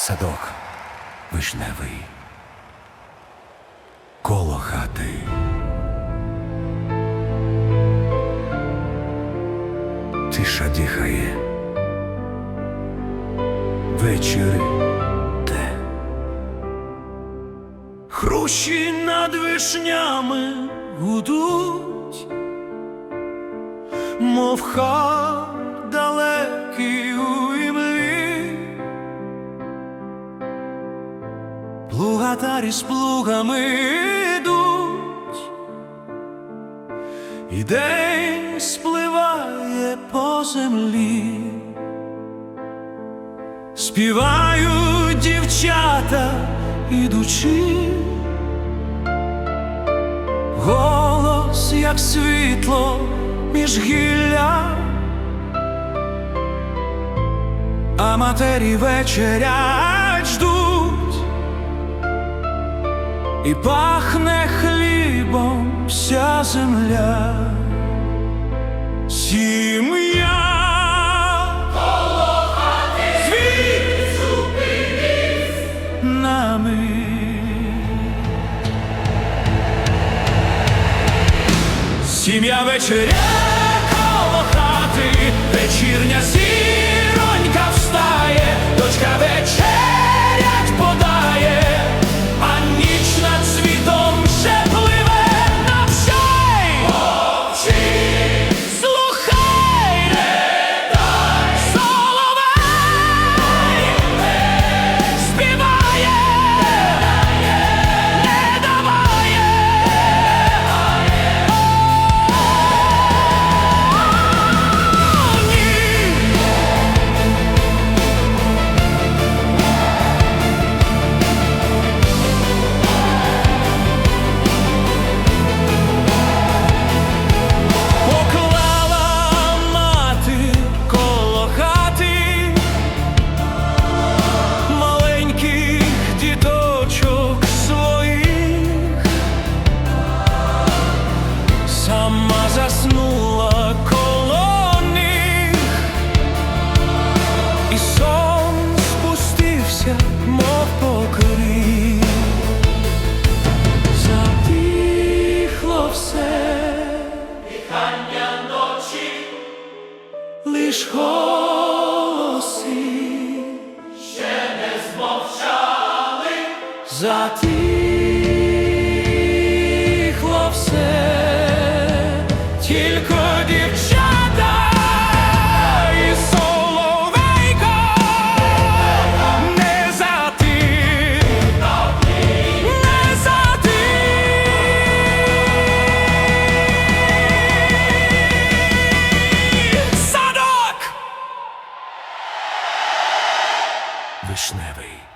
Садок вишневий, коло хати. Тиша дихає. Вечір те. Хрущі над вишнями гудуть, мов хар Плугатарі з плугами йдуть, і день спливає по землі. Співають дівчата, ідучи, голос, як світло між гілля, а матері вечерять ждуть, і пахне хлібом вся земля, сім'я. Світ нами. Сім'я вечеря коло хати, вечірня зіронька лиш голоси ще не змовчали. за вишневий.